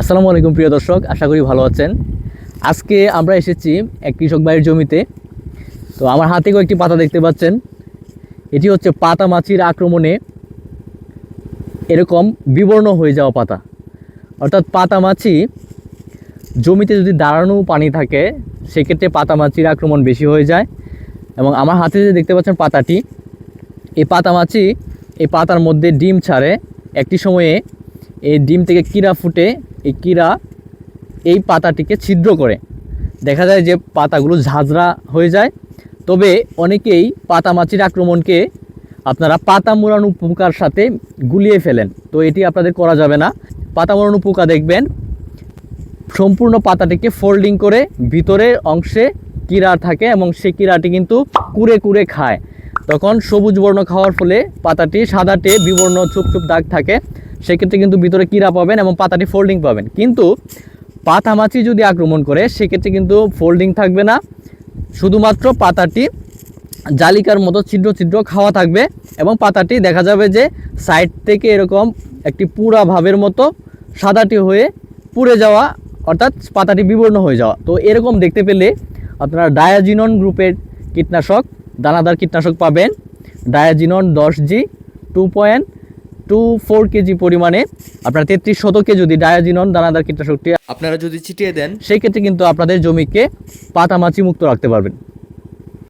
আসসালামু আলাইকুম প্রিয় দর্শক, আশা করি ভালো আছেন। আজকে আমরা এসেছি এক কৃষক ভাইয়ের জমিতে। তো আমার হাতে কয়েকটি পাতা দেখতে পাচ্ছেন। এটি হচ্ছে পাতা মাছির আক্রমণে এরকম বিবর্ণ হয়ে যাওয়া পাতা। অর্থাৎ পাতা মাছি জমিতে যদি দাঁড়ানো পানি থাকে, সেক্ষেত্রে পাতা মাছির আক্রমণ বেশি হয়ে যায়। এবং আমার হাতে যে দেখতে পাচ্ছেন পাতাটি, এই পাতা মাছি এই পাতার মধ্যে ডিম ছাড়ে। একটি সময়ে এই ডিম থেকে কীরা ফুটে এই কীরা এই পাতাটিকে ছিদ্র করে। দেখা যায় যে পাতাগুলো ঝাঁঝরা হয়ে যায়। তবে অনেকেই পাতা মাছির আক্রমণকে আপনারা পাতা মোড়ানো পোকার সাথে গুলিয়ে ফেলেন। তো এটি আপনাদের করা যাবে না। পাতা মোড়ানো পোকা দেখবেন, সম্পূর্ণ পাতাটিকে ফোল্ডিং করে ভিতরের অংশে কীরা থাকে এবং সেই কীরাটি কিন্তু কুড়ে কুড়ে খায়। তখন সবুজ বর্ণ খাওয়ার ফলে পাতাটি সাদাটে বিবর্ণ চুপ চুপ দাগ থাকে। সেক্ষেত্রে কিন্তু ভিতরে কীরা পাবেন এবং পাতাটি ফোল্ডিং পাবেন। কিন্তু পাতা মাছি যদি আক্রমণ করে, সেক্ষেত্রে কিন্তু ফোল্ডিং থাকবে না। শুধুমাত্র পাতাটি জালিকার মতো ছিদ্র ছিদ্র খাওয়া থাকবে এবং পাতাটি দেখা যাবে যে সাইড থেকে এরকম একটি পুরা ভাবের মতো সাদাটি হয়ে পুড়ে যাওয়া, অর্থাৎ পাতাটি বিবর্ণ হয়ে যাওয়া। তো এরকম দেখতে পেলে আপনারা ডায়াজিনন গ্রুপের কীটনাশক, দানাদার কীটনাশক পাবেন। ডায়াজিনন দশ G two point two four KG পরিমাণে আপনার তেত্রিশ শতকে যদি ডায়াজিনন দানাদার কীটনাশকটি আপনারা যদি ছিটিয়ে দেন সেই ক্ষেত্রে কিন্তু আপনাদের জমিকে পাতামাছি মুক্ত রাখতে পারবেন।